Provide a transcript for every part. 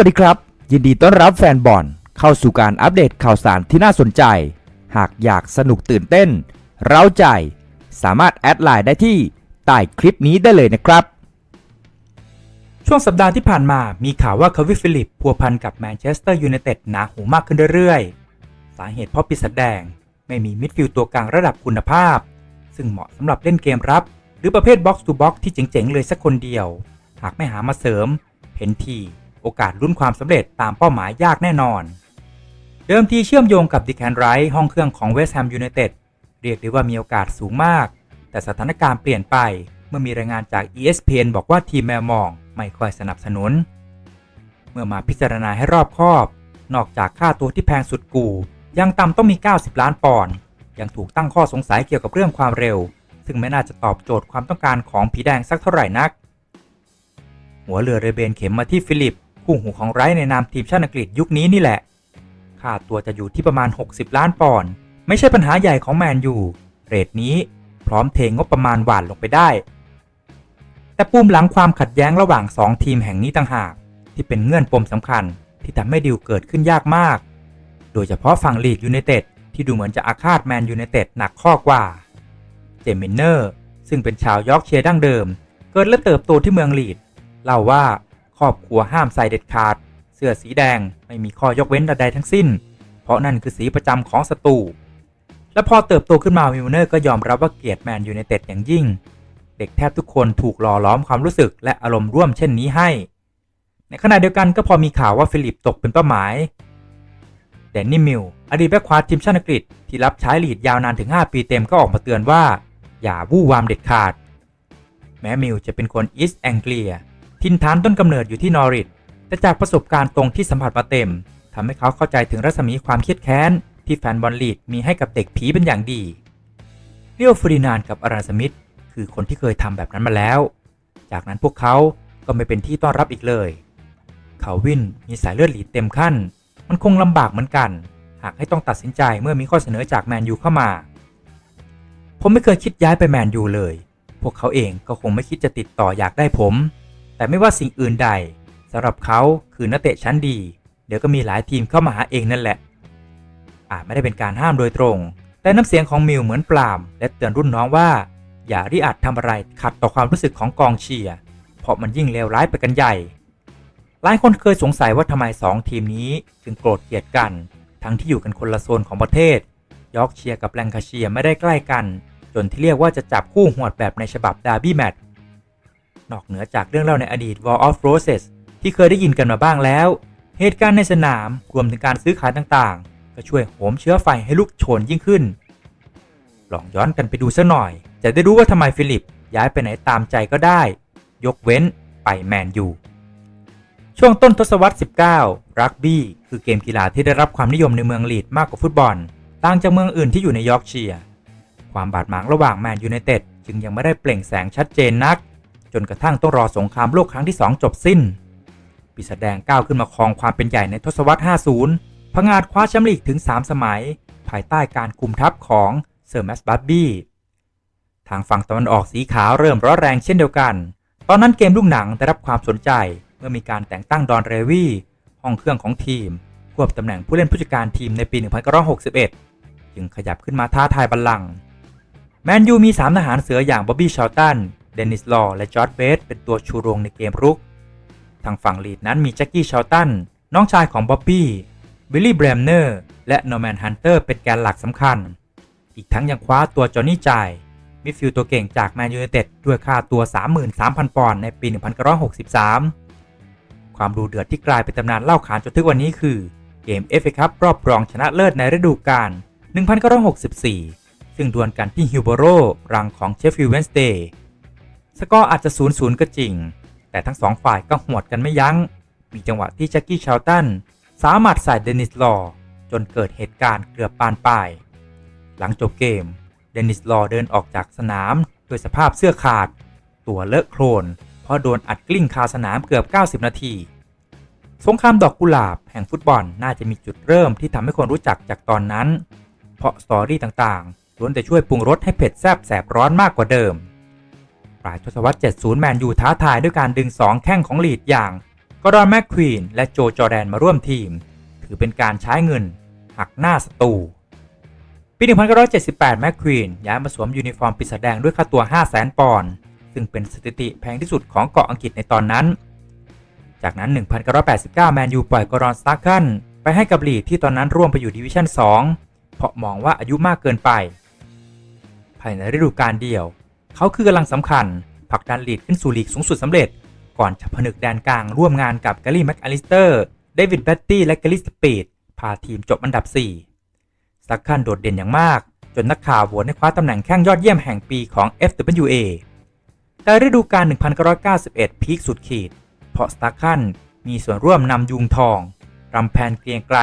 วัสดีครับ ยินดีต้อนรับแฟนบอลเข้าสู่การอัปเดตข่าวสารที่น่าสนใจ หากอยากสนุกตื่นเต้น เร้าใจ สามารถแอดไลน์ได้ที่ใต้คลิปนี้ได้เลยนะครับ ช่วงสัปดาห์ที่ผ่านมามีข่าวว่าคาวิฟิลิปพัวพันกับแมนเชสเตอร์ยูไนเต็ดหนาหูมากขึ้นเรื่อยๆ สาเหตุเพราะปีศาจแดงไม่มีมิดฟิลด์ตัวกลางระดับคุณภาพ ซึ่งเหมาะสำหรับเล่นเกมรับ หรือประเภทบ็อกซ์ทูบ็อกซ์ที่เจ๋งๆเลยสักคนเดียว หากไม่หามาเสริมเห็นที โอกาสลุ้นความสำเร็จตามเป้าหมายยากแน่นอน เดิมทีเชื่อมโยงกับดิแคนไรท์ห้องเครื่องของเวสต์แฮมยูไนเต็ดเรียกได้ว่ามีโอกาสสูงมาก แต่สถานการณ์เปลี่ยนไปเมื่อมีรายงานจาก ESPN บอกว่าทีมแมวมองไม่ค่อยสนับสนุน เมื่อมาพิจารณาให้รอบคอบ นอกจากค่าตัวที่แพงสุดกู ยังต่ำต้องมี 90 ล้านปอนด์ยังถูกตั้งข้อสงสัยเกี่ยวกับเรื่องความเร็ว ซึ่งไม่น่าจะตอบโจทย์ความต้องการของผีแดงสักเท่าไหร่นัก หัวเรือเรเบนเข็มมาที่ฟิลิป คู่หูของไรท์ในนามทีมชาติอังกฤษยุคนี้นี่แหละ ค่าตัวจะอยู่ที่ประมาณ 60 ล้านปอนด์ไม่ใช่ปัญหาใหญ่ของแมนยูเรทนี้พร้อมเทงบประมาณหวานลงไปได้ แต่ปุ่มหลังความขัดแย้งระหว่าง 2 ทีมแห่งนี้ต่างหาก ที่เป็นเงื่อนปมสำคัญที่ทำให้ดิวเกิดขึ้นยากมาก โดยเฉพาะฝั่งลีดยูไนเต็ดที่ดูเหมือนจะอาฆาตแมนยูไนเต็ดหนักข้อกว่า เจมินเนอร์ ซึ่งเป็นชาวยอร์กเชียร์ดั้งเดิม เกิดและเติบโตที่เมืองลีดเล่าว่า ครอบครัวห้ามใส่เด็ดขาด เสื้อสีแดงไม่มีข้อยกเว้นใดๆทั้งสิ้น เพราะนั่นคือสีประจำของศัตรูและพอเติบโตขึ้นมาวิลเนอร์ก็ยอมรับว่าเกลียดแมนยูไนเต็ดอย่างยิ่ง เด็กแทบทุกคนถูกหล่อล้อมความรู้สึกและอารมณ์ร่วมเช่นนี้ให้ ในขณะเดียวกันก็พอมีข่าวว่าฟิลิปตกเป็นเป้าหมายแดนนี่มิลอดีตแบ็คควาทีมชาติอังกฤษที่รับใช้ลีดยาวนานถึง 5 ปีเต็มก็ออกมาเตือนว่า อย่าวู่วามเด็ดขาด แม้มิลจะเป็นคนอีสต์แองเกลีย ทินฐานต้นกำเนิดอยู่ที่นอริทแต่จากประสบการณ์ตรงที่สัมผัสมาเต็มทำให้เขาเข้าใจถึงรัศมีความเครียดแค้น ที่แฟนบอลลีดมีให้กับเด็กผีเป็นอย่างดีเรียวฟรินานกับอารันสมิธคือคนที่เคยทำแบบนั้นมาแล้ว จากนั้นพวกเขาก็ไม่เป็นที่ต้อนรับอีกเลยเขาวินมีสายเลือดหลีดเต็มขั้น มันคงลำบากเหมือนกัน หากให้ต้องตัดสินใจเมื่อมีข้อเสนอจากแมนยูเข้ามา ผมไม่เคยคิดย้ายไปแมนยูเลย พวกเขาเองก็คงไม่คิดจะติดต่ออยากได้ผม แต่ไม่ว่าสิ่งอื่นใดสำหรับเขาคือนักเตะชั้นดี เดี๋ยวก็มีหลายทีมเข้ามาหาเองนั่นแหละ อาจไม่ได้เป็นการห้ามโดยตรง แต่น้ำเสียงของมิวเหมือนปลาม และเตือนรุ่นน้องว่า อย่าริอาจทำอะไรขัดต่อความรู้สึกของกองเชียร์เพราะมันยิ่งเลวร้ายไปกันใหญ่หลายคนเคยสงสัยว่าทำไมสองทีมนี้จึงโกรธเกลียดกัน ทั้งที่อยู่กันคนละโซนของประเทศ ยอร์กเชียร์กับแลงคาเชียร์ไม่ได้ใกล้กัน จนที่เรียกว่าจะจับคู่หวดแบบในฉบับดาร์บี้แมตช์ นอกเหนือจากเรื่องเล่าในอดีต War of Roses ที่เคยได้ยินกันมาบ้างแล้ว เหตุการณ์ในสนามรวมถึงการซื้อขายต่างๆ ก็ช่วยโหมเชื้อไฟให้ลุกโชนยิ่งขึ้น ลองย้อนกันไปดูสักหน่อย จะได้รู้ว่าทำไมฟิลิปย้ายไปไหนตามใจก็ได้ ยกเว้นไปแมนยูช่วงต้นทศวรรษ 19 รักบี้คือเกมกีฬาที่ได้รับความนิยมในเมืองลีดมากกว่าฟุตบอล ต่างจากเมืองอื่นที่อยู่ในยอร์กเชียร์ ความบาดหมางระหว่างแมนยูไนเต็ดจึงยังไม่ได้เปล่งแสงชัดเจนนัก จนกระทั่งต้องรอสงครามโลกครั้งที่ 2 จบสิ้น ปีศาจแดงก้าวขึ้นมาครองความเป็นใหญ่ในทศวรรษ 50พงาดคว้าแชมป์ลีกถึง 3 สมัย ภายใต้การคุมทัพของเซอร์แมสบัตบี้ ทางฝั่งตะวันออกสีขาวเริ่มร้อนแรงเช่นเดียวกัน ตอนนั้นเกมลูกหนังได้รับความสนใจเมื่อมีการแต่งตั้งดอนเรวีห้องเครื่องของทีม ควบตำแหน่งผู้เล่นผู้จัดการทีมในปี 1961 จึงขยับขึ้นมาท้าทายบัลลังก์แมนยูมี 3 ทหารเสืออย่างบ๊อบบี้ชาลตัน เดนิสลอและจอร์ดเบสเป็นตัวชูโรงในเกมรุก ทางฝั่งลีดนั้นมีแจ็คกี้ชาลตัน น้องชายของบ๊อบบี้บิลลี่แบรมเนอร์และนอร์แมนฮันเตอร์เป็นแกนหลักสำคัญ อีกทั้งยังคว้าตัวจอห์นนี่จ่ายมิดฟิลด์ตัวเก่งจากแมนยูไนเต็ดด้วยค่าตัว 33,000 ปอนด์ในปี 1963 ความดูเดือดที่กลายเป็นตำนานเล่าขานจนถึงวันนี้คือ เกม FA คัพรอบรองชนะเลิศในฤดูกาล 1964 ซึ่งดวลกันที่ฮิวโบโรรังของเชฟฟิลด์เวนสเดย์ สกอร์อาจจะ0-0ก็จริง แต่ทั้งสองฝ่ายก็หวดกันไม่ยัง้ง มีจังหวะที่แจ็คกี้ชาลตันสามารถใส่เดนิสลอว์จนเกิดเหตุการณ์เกือบปานปลาย หลังจบเกม เดนิสลอว์เดินออกจากสนามด้วยสภาพเสื้อขาด ตัวเลอะโครน เพราะโดนอัดกลิ้งคาสนามเกือบ 90 นาที สงครามดอกกุหลาบแห่งฟุตบอลน่าจะมีจุดเริ่มที่ทำให้คนรู้จักจากตอนนั้น เพราะสตอรี่ต่างๆล้วนแต่ช่วยปรุงรสให้เผ็ดแซ่บแสบร้อนมากกว่าเดิม ลายทศวรรษ 70 แมนยูท้าทายด้วยการดึง 2 แข้งของลีดอย่างกก็ดอนแมคควีนและโจจอแดนมาร่วมทีม ถือเป็นการใช้เงิน หักหน้าศัตรูปี 1978 แมคควีนย้ายมาสวมยูนิฟอร์มปีศาจแดงด้วยค่าตัว 500,000 ปอนด์ซึ่งเป็นสถิติแพงที่สุดของเกาะอังกฤษในตอนนั้น จากนั้น 1989 แมนยูปล่อยกรอนสตาร์คันไปให้กับลีดที่ตอนนั้นร่วมไปอยู่ดิวิชั่น 2 เพราะมองว่าอายุมากเกินไป ภายในฤดูกาลเดียว เขาคือกำลังสำคัญผลักดันลีดขึ้นสู่ลีกสูงสุดสำเร็จ ก่อนจะผนึกแดนกลางร่วมงานกับแกลลี่แม็กอลิสเตอร์เดวิดแบตตี้และแกลลี่สปีดพาทีมจบอันดับ 4 สักขั้นโดดเด่นอย่างมาก จนนักข่าวโหวตให้คว้าตำแหน่งแข้งยอดเยี่ยมแห่งปีของ FWA แต่ฤดูกาล 1991 พีคสุดขีด เพราะสตาร์คันมีส่วนร่วมนำยุงทองรำแพนเกรียงไกล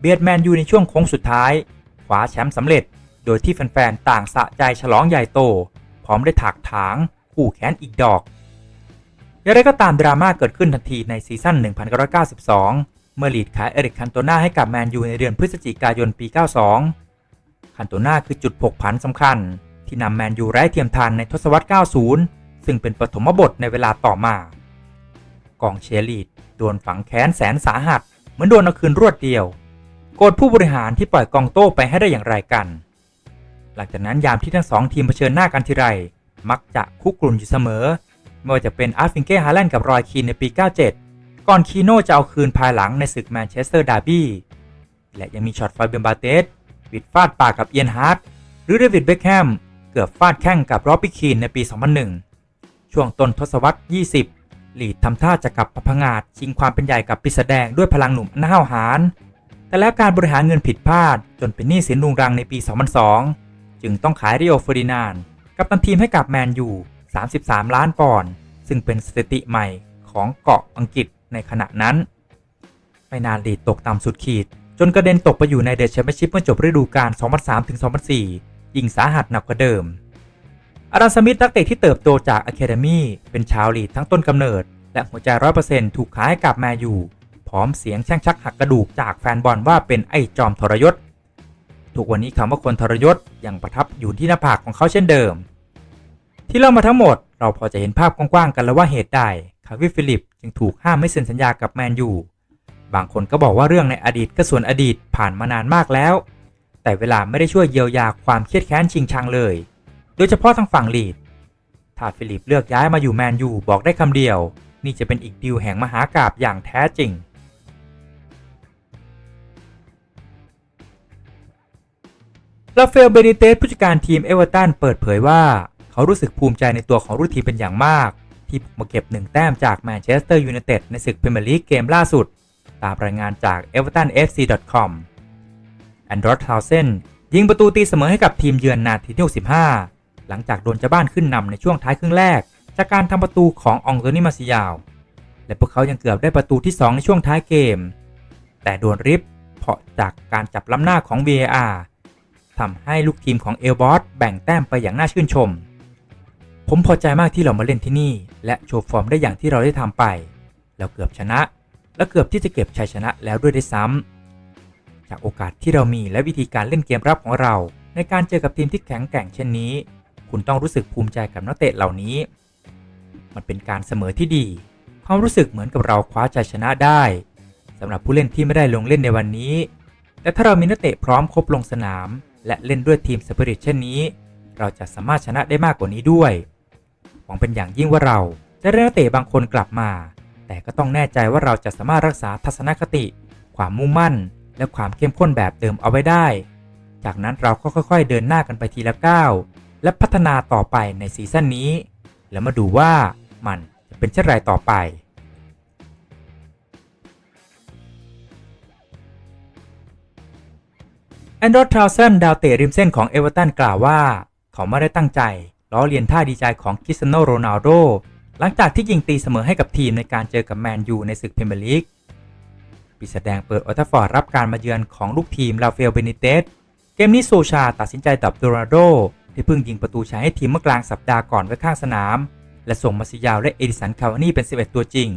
เบียดแมนยูในช่วงโค้งสุดท้าย คว้าแชมป์สำเร็จ โดยที่แฟนๆ ต่างสะใจฉลองใหญ่โต พร้อมได้ถักถางคู่แขนอีกดอกอย่างไรก็ตามดราม่าเกิดขึ้นทันทีในซีซั่น 1992 เมื่อลีดขายเอริกคันโตนาให้กับแมนยูในเดือนพฤศจิกายนปี 92 คันโตนาคือจุดผกผันสำคัญ ที่นำแมนยูไร้เทียมทานในทศวรรษ 90 ซึ่งเป็นปฐมบทในเวลาต่อมา กองเชียร์ลีดโดนฝังแค้นแสนสาหัส เหมือนโดนเอาคืนรวดเดียว โกรธผู้บริหารที่ปล่อยกองโต้ไปให้ได้อย่างไรกัน หลังจากนั้นยามที่ทั้งสองทีมเผชิญหน้ากันทีไร มักจะคุกกรุ่นอยู่เสมอ ไม่ว่าจะเป็นอาร์ฟิงเก้ฮาแลนด์กับรอยคีนในปี 97 ก่อนคีโน่จะเอาคืนภายหลังในศึกแมนเชสเตอร์ดาร์บี้ และยังมีช็อตไฟเบนบาเตสวิดฟาดปากกับเอียนฮาร์ดหรือเดวิดเบคแฮมเกือบฟาดแข้งกับโรบบี้คีนในปี 2001 ช่วงต้นทศวรรษ 20 ลีดทำท่าจะกลับมาพงาดชิงความเป็นใหญ่กับปีศาจแดงด้วยพลังหนุ่มนห้าวหาญแต่แล้วการบริหารเงินผิดพลาดจนเป็นหนี้สินรุงรังในปี 2002 จึงต้องขายริโอเฟอร์ดินานกับตันทีมให้กับแมนยู 33 ล้านปอนด์ซึ่งเป็นสถิติใหม่ของเกาะอังกฤษในขณะนั้น ไม่นานลีดตกต่ำสุดขีด จนกระเด็นตกไปอยู่ในเดชแชมเปี้ยนชิพเมื่อจบฤดูกาล 2003-2004 ยิ่งสาหัสหนักกว่าเดิม อารันสมิธนักเตะที่เติบโตจากอะเคเดมี่เป็นชาวลีดทั้งต้นกำเนิด และหัวใจร้อยเปอร์เซ็นต์ถูกขายให้กับแมนยูพร้อมเสียงแช่งชักหักกระดูกจากแฟนบอลว่าเป็นไอ้จอมทรยศ ทุกวันนี้คำว่าคนทรยศยังประทับอยู่ที่หน้าผากของเขาเช่นเดิม ที่เล่ามาทั้งหมดเราพอจะเห็นภาพกว้างๆกันแล้วว่าเหตุใดคาวิฟิลิปจึงถูกห้ามไม่เซ็นสัญญากับแมนยูบางคนก็บอกว่าเรื่องในอดีตก็ส่วนอดีตผ่านมานานมากแล้ว แต่เวลาไม่ได้ช่วยเยียวยาความเครียดแค้นชิงชังเลย โดยเฉพาะทางฝั่งลีดถ้าฟิลิปเลือกย้ายมาอยู่แมนยูบอกได้คำเดียว นี่จะเป็นอีกดิวแห่งมหากราบอย่างแท้จริง ลาเฟลเบนิเตสผู้จัดการทีมเอเวอร์ตันเปิดเผยว่า เขารู้สึกภูมิใจในตัวของรุ่นทีมเป็นอย่างมาก ที่บุกมาเก็บหนึ่งแต้มจากแมนเชสเตอร์ยูไนเต็ดในศึกพรีเมียร์ลีกเกมล่าสุด ตามรายงานจาก evertonfc.com แอนดรอทาวเซนยิงประตูตีเสมอให้กับทีมเยือนนาทีที่65 หลังจากโดนเจ้าบ้านขึ้นนำในช่วงท้ายครึ่งแรก จากการทำประตูขององโตนีมาซิยาว และพวกเขายังเกือบได้ประตูที่ 2 ในช่วงท้ายเกม แต่โดนริบเพราะจากการจับล้ำหน้าของ VAR ทำให้ลูกทีมของเอลบอสแบ่งแต้มไปอย่างน่าชื่นชม ผมพอใจมากที่เรามาเล่นที่นี่ และโชว์ฟอร์มได้อย่างที่เราได้ทำไป เราเกือบชนะ และเกือบที่จะเก็บชัยชนะแล้วด้วยได้ซ้ำ จากโอกาสที่เรามีและวิธีการเล่นเกมรับของเรา ในการเจอกับทีมที่แข็งแกร่งเช่นนี้ คุณต้องรู้สึกภูมิใจกับนักเตะเหล่านี้ มันเป็นการเสมอที่ดี ความรู้สึกเหมือนกับเราคว้าชัยชนะได้สำหรับผู้เล่นที่ไม่ได้ลงเล่นในวันนี้ แต่ถ้าเรามีนักเตะพร้อมครบลงสนาม และเล่นด้วยทีมสปิริตเช่นนี้ เราจะสามารถชนะได้มากกว่านี้ด้วย หวังเป็นอย่างยิ่งว่าเราจะได้นักเตะบางคนกลับมา แต่ก็ต้องแน่ใจว่าเราจะสามารถรักษาทัศนคติ ความมุ่งมั่น และความเข้มข้นแบบเดิมเอาไว้ได้ จากนั้นเราก็ค่อยๆ เดินหน้ากันไปทีละก้าวและพัฒนาต่อไปในซีซั่นนี้ แล้วมาดูว่ามันจะเป็นเช่นไรต่อไป แอนดรอทราวเซนดาวเตะริมเส้นของเอเวอร์ตันกล่าวว่า เขาไม่ได้ตั้งใจล้อเลียนท่าดีใจของคริสเตียโนโรนัลโดหลังจากที่ยิงตีเสมอให้กับทีมในการเจอกับแมนยูในศึกพรีเมียร์ลีกปีศาจแดงเปิดออลตราฟอร์ดรับการมาเยือนของลูกทีมลาเฟลเบนิเตสเกมนี้โซชาตัดสินใจดับโดราโดที่เพิ่งยิงประตูชัยให้ทีมเมื่อกลางสัปดาห์ก่อนไว้ข้างสนาม และส่งมาซิยาวและเอดิสันคาวานี่เป็น 11 ตัวจริง